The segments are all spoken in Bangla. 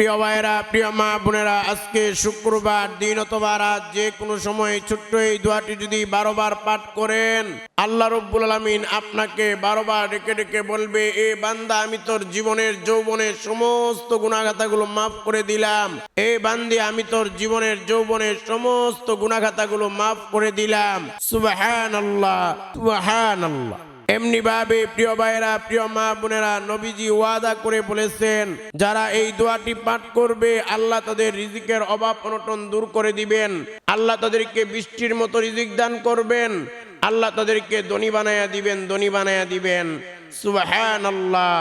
প্রিয় ভাইয়েরা, প্রিয় মা বোনেরা, আজকে শুক্রবার, দিন অথবা রাত, যে কোনো সময় ছোট্ট এই দোয়াটি যদি বারোবার পাঠ করেন, আল্লাহ রব্বুল আলমিন আপনাকে বারোবার ডেকে ডেকে বলবে, এ বান্দা, আমি তোর জীবনের যৌবনের সমস্ত গুণাগাতাগুলো মাফ করে দিলাম। এ বান্দি, আমি তোর জীবনের যৌবনের সমস্ত গুণাগাতাগুলো মাফ করে দিলাম। সুবাহান আল্লাহ সুবাহান আল্লাহ এমনি ভাবে প্রিয় ভাইয়েরা, প্রিয় মা বোনেরা, নবীজি ওয়াদা করে বলেছেন, যারা এই দোয়াটি পাঠ করবে, আল্লাহ তাদের রিজিকের অভাব অনটন দূর করে দিবেন। আল্লাহ তাদেরকে বৃষ্টির মতো রিজিক দান করবেন। আল্লাহ তাদেরকে দনি বানায়া দিবেন দনি বানায়া দিবেন। সুবাহান আল্লাহ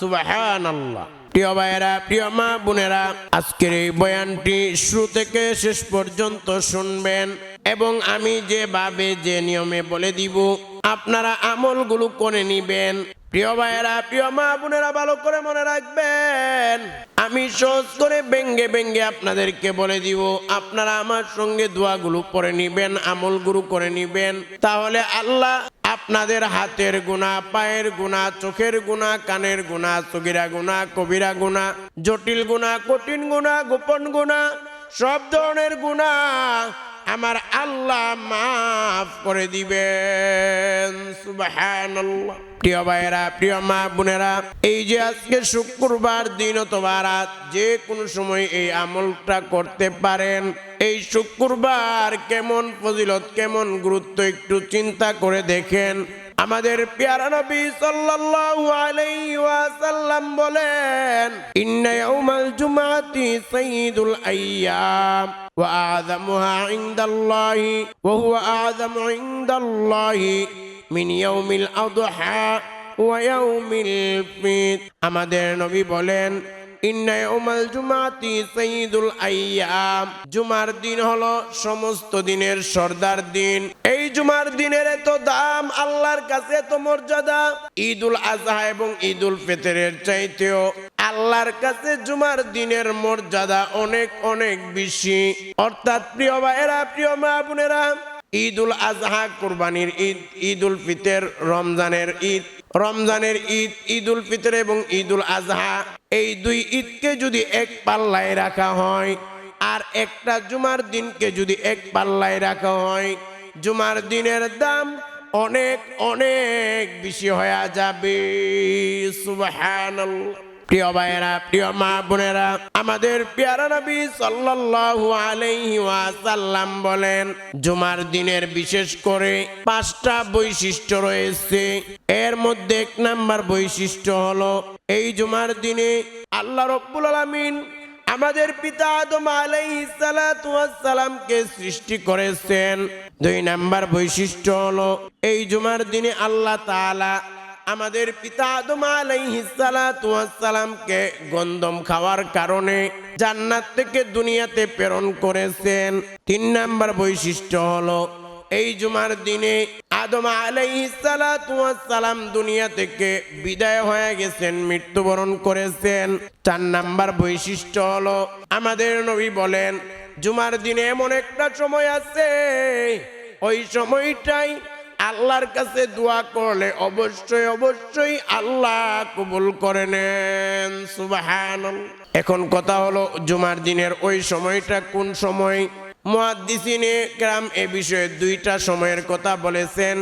সুবাহান আল্লাহ প্রিয় ভাইয়েরা, প্রিয় মা বোনেরা, আজকের এই বয়ানটি শুরু থেকে শেষ পর্যন্ত শুনবেন। এবং আমি যেভাবে যে নিয়মে বলে দিব, আপনারা আমলগুলো করে নিবেন। প্রিয় ভাইয়েরা, প্রিয় মা বোনেরা, ভালো করে মনে রাখবেন, আমি সহজ করে ব্যঙ্গে ব্যঙ্গে আপনাদেরকে বলে দিব, আপনারা আমার সঙ্গে দোয়াগুলো করে নিবেন, আমলগুলো করে নিবেন। তাহলে আল্লাহ আপনাদের হাতের গুণা পায়ের গুণা চোখের গুণা কানের গুণা চগিরা গুণা কবিরা গুণা জটিল গুণা কঠিন গুণা গোপন গুণা সব ধরনের গুণা আমার আল্লাহ মাফ করে দিবেন। সুবহানাল্লাহ। প্রিয় ভাইয়েরা, প্রিয় মা বোনেরা, এই যে আজকে শুক্রবার দিন অথবা রাত, যে কোনো সময় এই আমলটা করতে পারেন। এই শুক্রবার কেমন ফজিলত, কেমন গুরুত্ব একটু চিন্তা করে দেখেন। আমাদের পেয়ারা নবী সাল্লাল্লাহু আলাইহি ওয়াসাল্লাম বলেন, ইন্না ইয়াউমাল জুমাতি সাইয়্যিদুল আইয়াম, ওয়া আযমুহা ইনদাল্লাহি, ওয়া হুয়া আযমু ইনদাল্লাহি মিন ইয়াউমিল আদহা ওয়া ইয়াউমিল ফিত। আমাদের নবী বলেন জুমার দিন হলো সমস্ত দিনের সর্দার দিন। এই জুমার দিনের এত দাম, আল্লাহর কাছে এত মর্যাদা। ঈদুল আজহা এবং ঈদুল ফিতরের চাইতেও আল্লাহর কাছে জুমার দিনের মর্যাদা অনেক অনেক বেশি। অর্থাৎ প্রিয় ভাইয়েরা, প্রিয় মা বোনেরা, ঈদুল আজহা কোরবানির ঈদ, ঈদুল ফিতর, রমজানের ঈদ রমজানের ঈদ, ঈদুল ফিতর এবং ঈদুল আজহা, এই দুই ঈদকে যদি এক পাল্লায় রাখা হয়, আর একটা জুমার দিনকে যদি এক পাল্লায় রাখা হয়, জুমার দিনের দাম অনেক অনেক বেশি হয়ে যাবে। সুবহানাল্লাহ। প্রিয় ভাইয়েরা, প্রিয় মা বোনেরা, আমাদের পেয়ারা নবী সাল্লাল্লাহু আলাইহি ওয়াসাল্লাম বলেন, জুমার দিনের বিশেষ করে পাঁচটা বৈশিষ্ট্য রয়েছে। এর মধ্যে এক নাম্বার বৈশিষ্ট্য হলো, এই জুমার দিনে আল্লাহ রব্বুল আলামিন আমাদের পিতা আদম আলাইসালামকে সৃষ্টি করেছেন। দুই নাম্বার বৈশিষ্ট্য হলো, এই জুমার দিনে আল্লাহ তাআলা আমাদের পিতা আদম আলাইহিসালামকে গন্ধম খাওয়ার কারণে জান্নাত থেকে দুনিয়াতে প্রেরণ করেছেন। তিন নাম্বার বৈশিষ্ট্য হলো, এই জুমার দিনে আদম আলাইহিসালাম দুনিয়া থেকে বিদায় হয়ে গেছেন, মৃত্যুবরণ করেছেন। চার নাম্বার বৈশিষ্ট্য হলো, আমাদের নবী বলেন, জুমার দিনে এমন একটা সময় আছে, ওই সময়টাই আল্লাহর কাছে দোয়া করলে অবশ্যই অবশ্যই আল্লাহ কবুল করে নেন। সুবাহান এখন কথা হলো জুমার দিনের ওই সময়টা কোন সময়? মুহাদ্দিসিনে গ্রাম এ বিষয়ে দুইটা সময়ের কথা বলেছেন।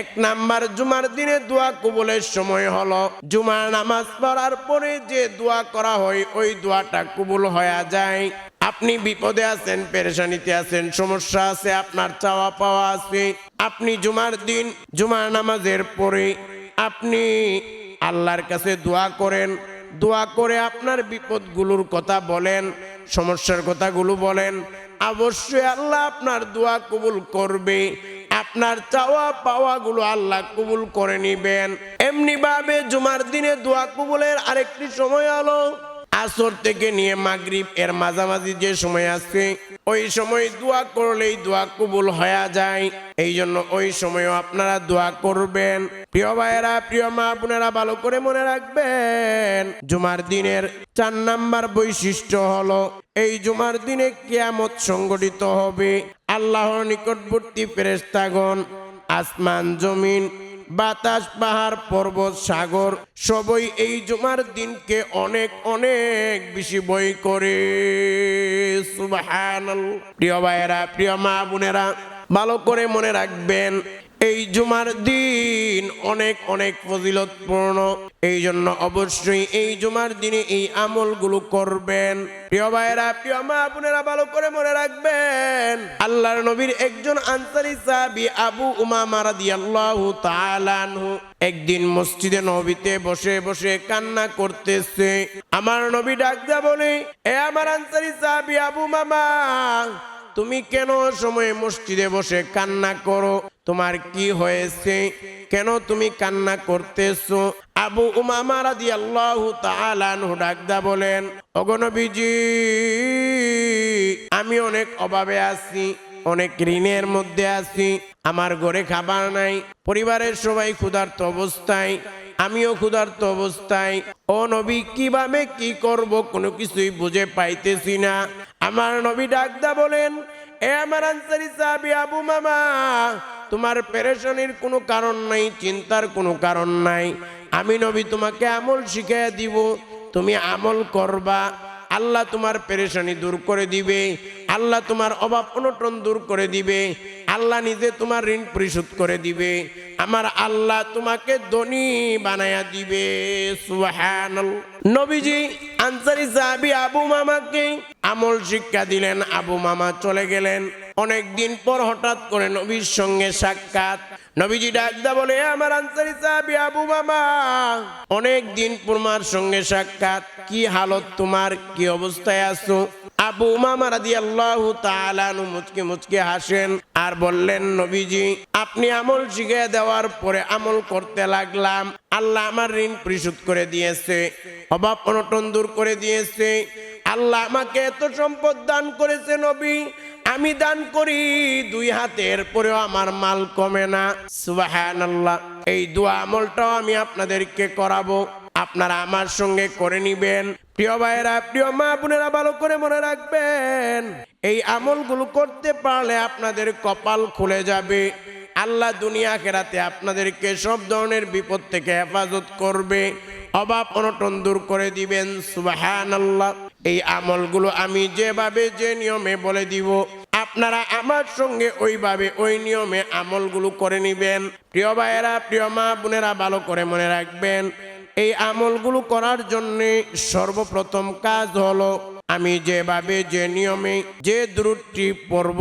এক নাম্বার, জুমার দিনে দোয়া কবুলের সময় হলো জুমার নামাজ পড়ার পরে যে দোয়া করা হয়, ওই দোয়াটা কবুল হয়ে যায়। আপনি বিপদে আছেন, পেরেশানিতে আছেন, সমস্যা আছে, আপনার চাওয়া পাওয়া আছে। আপনি জুমার দিন, জুমার নামাজের পরে আপনি আল্লাহর কাছে দোয়া করেন। দোয়া করে আপনার বিপদগুলোর কথা বলেন, সমস্যার কথাগুলো বলেন। অবশ্যই আল্লাহ আপনার দোয়া কবুল করবে। আপনার চাওয়া পাওয়াগুলো আল্লাহ কবুল করে নিবেন। এমনি ভাবে জুমার দিনে দোয়া কবুলের আরেকটি সময় হলো আসর থেকে নিয়ে মাগরিব, এর মাঝামাঝি যে সময় আছে ওই সময় দোয়া করলেই দোয়া কবুল হয়ে যায়। এই জন্য ওই সময়ও আপনারা দোয়া করবেন। প্রিয় ভাইয়েরা, প্রিয় মা বোনেরা, ভালো করে মনে রাখবেন, জুমার দিনের চার নাম্বার বৈশিষ্ট্য হলো, এই জুমার দিনে কিয়ামত সংগঠিত হবে। আল্লাহর নিকটবর্তী ফেরেস্তাগণ আসমান, জমিন বাতাস, পাহাড়, পর্বত, সাগর, সবই এই জুমার দিনকে অনেক অনেক বেশি বই করে। সুবাহ প্রিয় ভাইয়েরা, প্রিয় মা বোনেরা, ভালো করে মনে রাখবেন এই জুমার দিন অনেক অনেক ফজিলতপূর্ণ। এই জন্য অবশ্যই এই জুমার দিনে এই আমলগুলো করবেন। প্রিয় ভাইয়েরা, প্রিয় মা বোনেরা, ভালো করে মনে রাখবেন, আল্লাহর নবীর একজন আনসারি সাহাবী আবু উমামা রাদিয়াল্লাহু তাআলা আনহু একদিন মসজিদে নবীতে বসে বসে কান্না করতেছে। আমার নবী ডাক দেয়া বলে, এ আমার আনসারি সাহাবী আবু মামা তুমি কেন সময়ে মসজিদে বসে কান্না করো? তোমার কি হয়েছে? কেন তুমি কান্না করতেছো? আবু উমামা রাদিয়াল্লাহু তাআলা আনহু ডাকদা বলেন অগনবীজি আমি অনেক অভাবে আছি, অনেক ঋণের মধ্যে আছি, আমার ঘরে খাবার নাই, পরিবারের সবাই ক্ষুধার্ত অবস্থায় আমিও ক্ষুধার্ত অবস্থায়। ও নবী, কীভাবে কি করব কোনো কিছুই বুঝে পাইতেছি না। আমার নবী ডাকদা বলেন, এ আমার আনসারি সাহাবী আবু মামা, তোমার পেরেশানির কোনো কারণ নাই, চিন্তার কোনো কারণ নাই। আমি নবী তোমাকে আমল শিখিয়ে দিব, তুমি আমল করবা। আল্লাহ তোমার পেরেশানি দূর করে দিবে, আল্লাহ তোমার অভাব অনটন দূর করে দিবে। আল্লাহ নিজে তোমার ঋণ পরিশোধ করে দিবে। আমার আল্লাহ তোমাকে ধনী বানায়া দিবে। নবীজি আনসারি সাহাবি আবু মামাকে আমল শিক্ষা দিলেন। আবু মামা চলে গেলেন। অনেক দিন পর হঠাৎ করে নবীর সঙ্গে সাক্ষাৎ। নবীজি ডাকদা বলে আমার আনসারি সাহাবী আবু মামা, অনেক দিন তোমার সঙ্গে সাক্ষাৎ, কি হালত তোমার, কি অবস্থায় আছো? আবু মামা রাদিয়াল্লাহু তাআলা আনহু মুচকে মুচকে হাসেন আর বললেন, নবীজি, আপনি আমল শিখে দেওয়ার পরে আমল করতে লাগলাম। আল্লাহ আমার ঋণ পরিশোধ করে দিয়েছে, অভাব অনটন দূর করে দিয়েছে আল্লাহ আমাকে এত সম্পদ দান করেছে নবী। আমি দান করি দুই হাতের, পরেও আমার মাল কমে না। সুবাহান আল্লাহ এই দোয়া আমলটাও আমি আপনাদেরকে করাবো। আপনারা আমার সঙ্গে করে নিবেন। প্রিয় ভাইয়েরা, প্রিয় মা বোনেরা, ভালো করে মনে রাখবেন, এই আমলগুলো করতে পারলে আপনাদের কপাল খুলে যাবে। আল্লাহ দুনিয়া খেরাতে আপনাদেরকে সব ধরনের বিপদ থেকে হেফাজত করবে। অভাব অনটন দূর করে দিবেন। সুবাহান আল্লাহ এই আমলগুলো আমি যেভাবে যে নিয়মে বলে দিব, আপনারা আমার সঙ্গে ওইভাবে ওই নিয়মে আমলগুলো করে নিবেন। প্রিয় ভাইয়েরা, প্রিয় মা বোনেরা, ভালো করে মনে রাখবেন, এই আমলগুলো করার জন্য সর্বপ্রথম কাজ হলো, আমি যেভাবে যে নিয়মে যে দ্রুটটি পড়ব,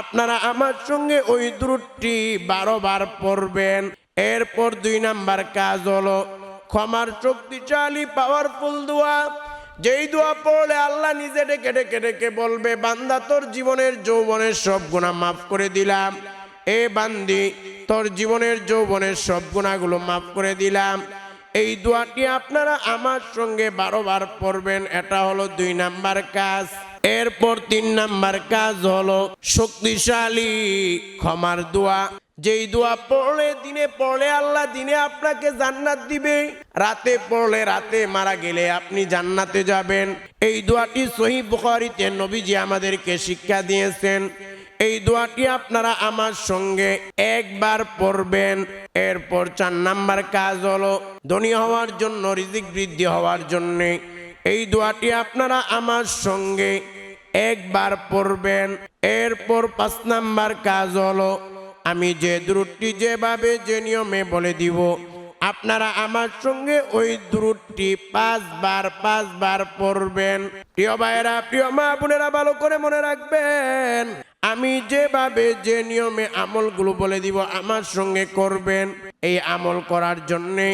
আপনারা আমার সঙ্গে ওই দ্রুটটি বারো বার পড়বেন। এরপর দুই নাম্বার কাজ হলো, ক্ষমার শক্তিশালী পাওয়ারফুল দোয়া যেই দোয়া পড়লে আল্লাহ নিজে ডেকে ডেকে ডেকে বলবে, বান্দা, তোর জীবনের যৌবনের সব গুণা মাফ করে দিলাম। এ বান্দি, তোর জীবনের যৌবনের সব গুণাগুলো মাফ করে দিলাম। এই দোয়াটি আপনারা আমার সঙ্গে বারো বার পড়বেন, এটা হলো দুই নাম্বার কাজ। এরপর তিন নাম্বার কাজ হলো শক্তিশালী ক্ষমার দোয়া। যেই দোয়া পড়লে, দিনে পড়লে আল্লাহ দিনে আপনাকে জান্নাত দিবে। রাতে পড়লে রাতে মারা গেলে আপনি জান্নাতে যাবেন। এই দোয়াটি সহি বুখারিতে নবীজি আমাদেরকে শিক্ষা দিয়েছেন। এই দোয়াটি আপনারা আমার সঙ্গে একবার পড়বেন। এরপর চার নাম্বার কাজ হলো ধনী হওয়ার জন্য, রিজিক বৃদ্ধি হওয়ার জন্য। এই দোয়াটি আপনারা আমার সঙ্গে একবার পড়বেন। এরপর পাঁচ নাম্বার কাজ হলো আমি যে দ্রুটটি যেভাবে যে নিয়মে বলে দিব, আপনারা আমার সঙ্গে ওই দ্রুটটি পাঁচবার পাঁচবার পড়বেন। প্রিয় ভাইয়েরা, প্রিয় মা বোনেরা, ভালো করে মনে রাখবেন, আমি যেভাবে যে নিয়মে আমলগুলো বলে দিব, আমার সঙ্গে করবেন। এই আমল করার জন্যে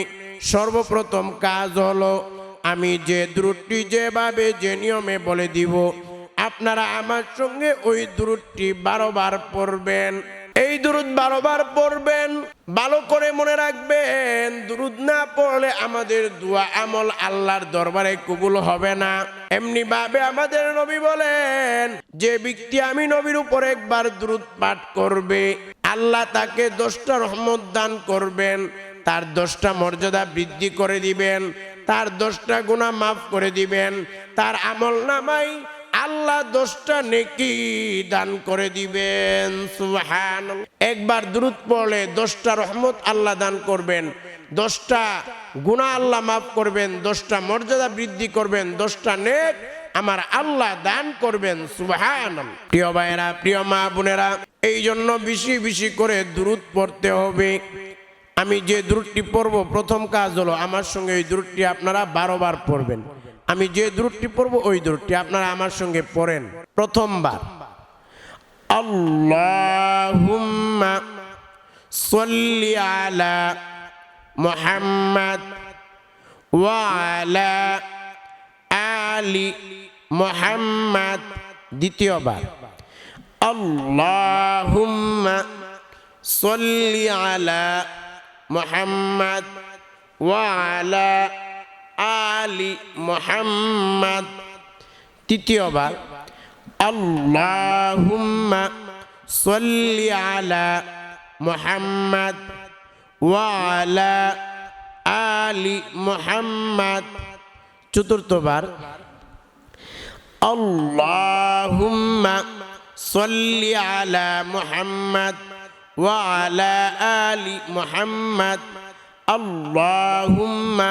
সর্বপ্রথম কাজ হলো, আমি যে দ্রুটটি যেভাবে যে নিয়মে বলে দিব, আপনারা আমার সঙ্গে ওই দ্রুটটি বারোবার পড়বেন। এই দুরুদ বারোবার পড়বেন, ভালো করে মনে রাখবেন, দুরুদ না পড়লে আমাদের দোয়া আমল আল্লাহর দরবারে কবুল হবে না। এমনি ভাবে আমাদের নবী বলেন, যে ব্যক্তি আমি নবীর উপর একবার দ্রুত পাঠ করবে, আল্লাহ তাকে দশটা রহমত দান করবেন, তার দশটা মর্যাদা বৃদ্ধি করে দিবেন, তার দশটা গুণা মাফ করে দিবেন, তার আমল নামাই আল্লাহ দশটা নেকি দান করে দিবেন সুবহান একবার দ্রুত পড়লে দশটা রহমত আল্লাহ দান করবেন দশটা গুণা আল্লাহ মাফ করবেন দশটা মর্যাদা বৃদ্ধি করবেন দশটা নেক আমার আল্লাহ দান করবেন সুবহান প্রিয় ভাইয়েরা, প্রিয় মা বোনেরা এই জন্য বেশি বেশি করে দ্রুত পড়তে হবে। আমি যে দূরটি পড়ব, প্রথম কাজ হলো আমার সঙ্গে ওই দূরটি আপনারা বারো বার পড়বেন। আমি যে দূরটি পড়ব, ওই দূরটি আপনারা আমার সঙ্গে পড়েন। প্রথমবার। আল্লাহুম্মা ওয়া আলা আলি মুহাম্মাদ। দ্বিতীয়বার। সল্লি আলা মুহাম্মাদ ওয়া আলা আলি মুহাম্মাদ তৃতীয়বার আল্লাহুম্মা সল্লি আলা মুহাম্মাদ ওয়া আলা আলি মুহাম্মাদ চতুর্থবার আল্লাহুম্মা সল্লি আলা মুহাম্মাদ ওয়া আলা আলি মুহাম্মাদ আল্লাহুম্মা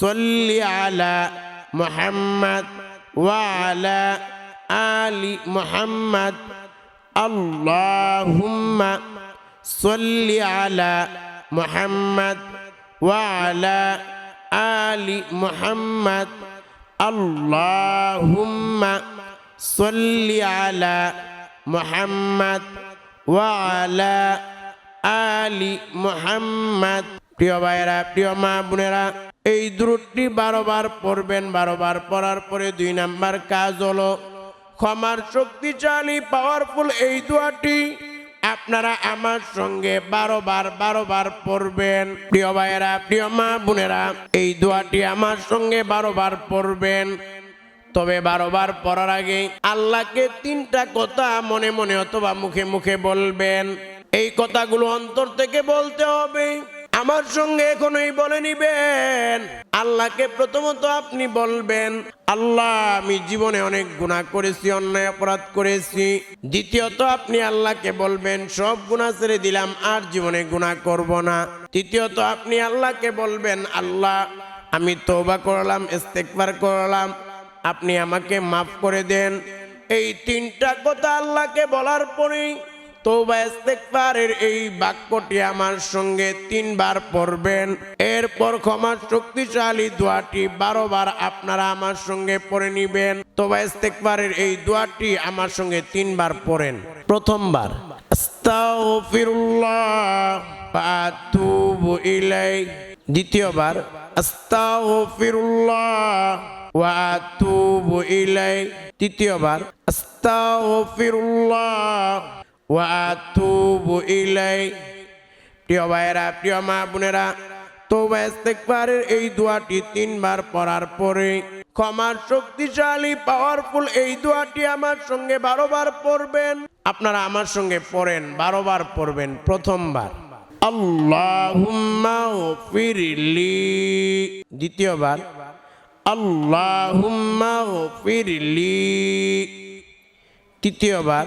সল্লি আলা মুহাম্মাদ ওয়া আলা মুহাম্মাদ আল্লাহুম্মা সল্লি আলা মুহাম্মাদ ওয়া আলা মুহাম্মাদ আল্লাহুম্মা সল্লি আলা মুহাম্মাদ ওয়া আলি মুহাম্মাদ প্রিয় ভাইয়েরা, প্রিয় মা বোনেরা এই দূরটি বারোবার পড়বেন, বারোবার পড়ার পরে দুই নাম্বার কাজ হলো ক্ষমার শক্তিশালী পাওয়ারফুল এই দোয়াটি আপনারা আমার সঙ্গে বারোবার বারোবার পড়বেন। প্রিয় ভাইয়েরা, প্রিয় মা বোনেরা, এই দোয়াটি আমার সঙ্গে বারোবার পড়বেন। তবে বারোবার পড়ার আগে আল্লাহকে তিনটা কথা মনে মনে অথবা মুখে মুখে বলবেন। এই কথাগুলো অন্তর থেকে বলতে হবে। আমার সঙ্গে এখনই বলে নিবেন। আল্লাহকে প্রথমত আপনি বলবেন, আল্লাহ, আমি জীবনে অনেক গুণা করেছি, অন্যায় অপরাধ করেছি। দ্বিতীয়ত, আপনি আল্লাহকে বলবেন, সব গুণা ছেড়ে দিলাম, আর জীবনে গুণা করব না। তৃতীয়ত, আপনি আল্লাহকে বলবেন, আল্লাহ, আমি তৌবা করলাম ইস্তেকবার করলাম, আপনি আমাকে মাফ করে দেন। এই তিনটা কথা আল্লাহকে বলার পরেই তৌবা ইস্তেকবারের এই বাক্যটি আমার সঙ্গে তিনবার পড়বেন। এরপর ক্ষমা শক্তিশালী দোয়াটি বারো বার আপনারা আমার সঙ্গে পড়ে নিবেন। তৌবা ইস্তেকবারের এই দোয়াটি আমার সঙ্গে তিনবার পড়েন। প্রথমবার দ্বিতীয়বার, আস্তাগফিরুল্লাহ তৃতীয়বার, আস্তাগফিরুল্লাহ ওয়া আতুবু ইলাইহি প্রিয় ভাইয়েরা প্রিয় মা বোনেরা তৌবা ইস্তেগফারের এই দোয়াটি তিনবার পড়ার পরে ক্ষমার শক্তিশালী পাওয়ারফুল এই দোয়াটি আমার সঙ্গে বারোবার পড়বেন আপনারা আমার সঙ্গে পড়েন বারোবার পড়বেন প্রথমবার আল্লাহুম্মা ফিরলি দ্বিতীয়বার আল্লাহুম্মা ফিরলি তৃতীয়বার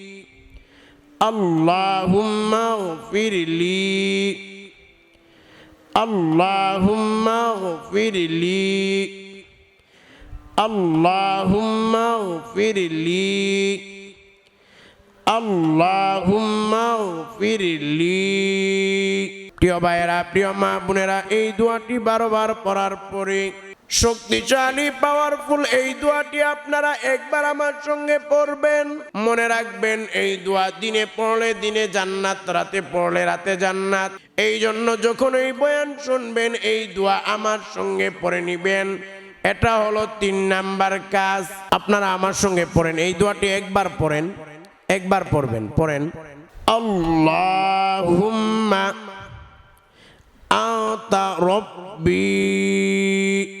اللهم اغفر لي اللهم اغفر لي اللهم اغفر لي প্রিয় ভাইয়েরা প্রিয় মা বোনেরা এই দোয়াটি বারবার পড়ার পরে শক্তিশালী পাওয়ারফুল এই দোয়াটি আপনারা একবার আমার সঙ্গে পড়বেন। মনে রাখবেন, এই দোয়া দিনে পড়লে দিনে জান্নাত, রাতে পড়লে রাতে জান্নাত। এই জন্য যখন এই বয়ান শুনবেন, এই দোয়া আমার সঙ্গে পড়ে নিবেন। এটা হলো তিন নাম্বার কাজ। আপনারা আমার সঙ্গে পড়েন, এই দোয়াটি একবার পড়েন, একবার পড়বেন, পড়েন। আল্লাহুম্মা আতা রব্বি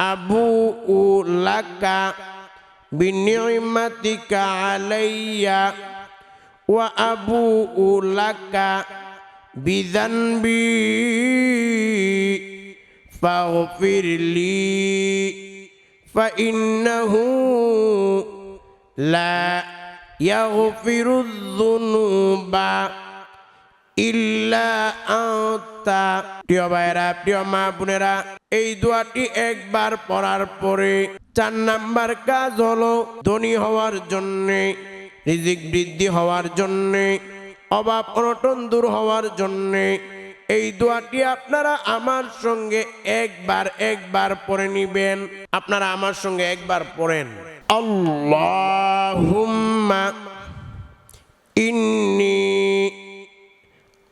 أبوء لك بنعمتك علي وأبوء لك بذنبي فاغفر لي فإنه لا يغفر الذنوب ইল্লা প্রিয় ভাইরা প্রিয় মা বোনেরা, এই দোয়াটি একবার পড়ার পরে চার নাম্বার কাজ হলো ধনী হওয়ার জন্যে, রিজিক বৃদ্ধি হওয়ার জন্যে, অভাব অনটন দূর হওয়ার জন্যে। এই দোয়াটি আপনারা আমার সঙ্গে একবার একবার পড়ে নিবেন। আপনারা আমার সঙ্গে একবার পড়েন। আল্লাহুম্মা ইন্নি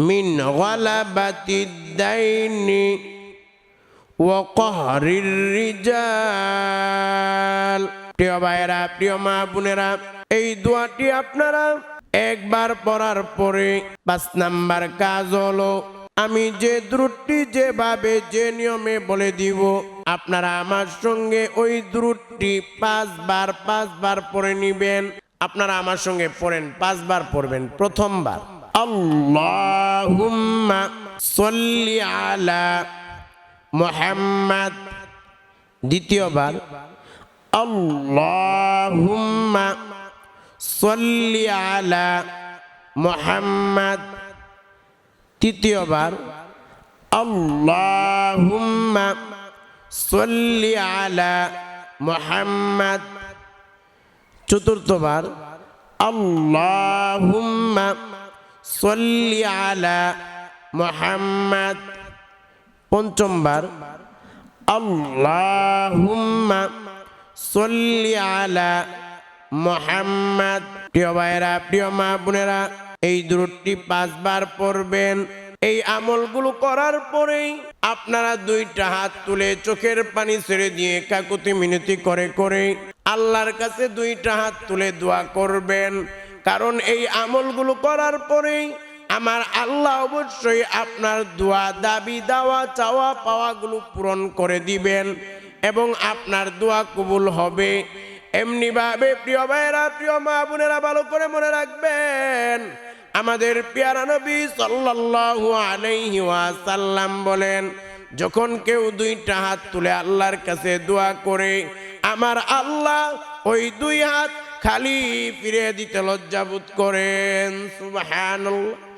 من غلبة الدين وقهر الرجال প্রিয় ভাইয়েরা প্রিয় মা বোনেরা এই দোয়াটি আপনারা একবার পড়ার পরে পাঁচ নাম্বার কাজ হলো আমি যে দ্রুটটি যেভাবে যে নিয়মে বলে দিব আপনারা আমার সঙ্গে ওই দ্রুটটি পাঁচবার পাঁচবার পড়ে নিবেন আপনারা আমার সঙ্গে পড়েন পাঁচবার পড়বেন প্রথমবার اللهم صل على محمد দ্বিতীয়বার اللهم صل على محمد তৃতীয়বার اللهم صل على محمد চতুর্থবার اللهم সল্লি আলা মোহাম্মদ। পঞ্চমবার আল্লাহুম্মা সল্লি আলা মোহাম্মদ। প্রিয় ভাইয়েরা, প্রিয় মা বোনেরা, এই দূরটি পাঁচবার পড়বেন। এই আমলগুলো করার পরেই আপনারা দুইটা হাত তুলে চোখের পানি ছেড়ে দিয়ে কাকুতি মিনতি করে করে আল্লাহর কাছে দুইটা হাত তুলে দোয়া করবেন। কারণ এই আমলগুলো করার পরেই আমার আল্লাহ অবশ্যই আপনার দোয়া, দাবি, দাওয়া, চাওয়া, পাওয়াগুলো পূরণ করে দিবেন এবং আপনার দোয়া কবুল হবে। এমনিভাবে প্রিয় ভাইয়েরা, প্রিয় মা বোনেরা, ভালো করে মনে রাখবেন, আমাদের পেয়ারা নবী সাল্লাল্লাহু আলাইহি ওয়াসাল্লাম বলেন, যখন কেউ দুইটা হাত তুলে আল্লাহর কাছে দোয়া করে, আমার আল্লাহ ওই দুই হাত খালি ফিরে দিতে লজ্জাবোধ করেন, সুবহানাল্লাহ।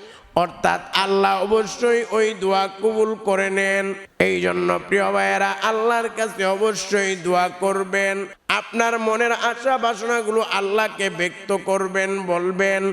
অর্থাৎ আল্লাহ অবশ্যই ওই দোয়া কবুল করে নেন। এই জন্য প্রিয় ভাইয়েরা, আল্লাহর কাছে অবশ্যই দোয়া করবেন। আপনার মনের আশা বাসনাগুলো আল্লাহকে ব্যক্ত করবেন, বলবেন।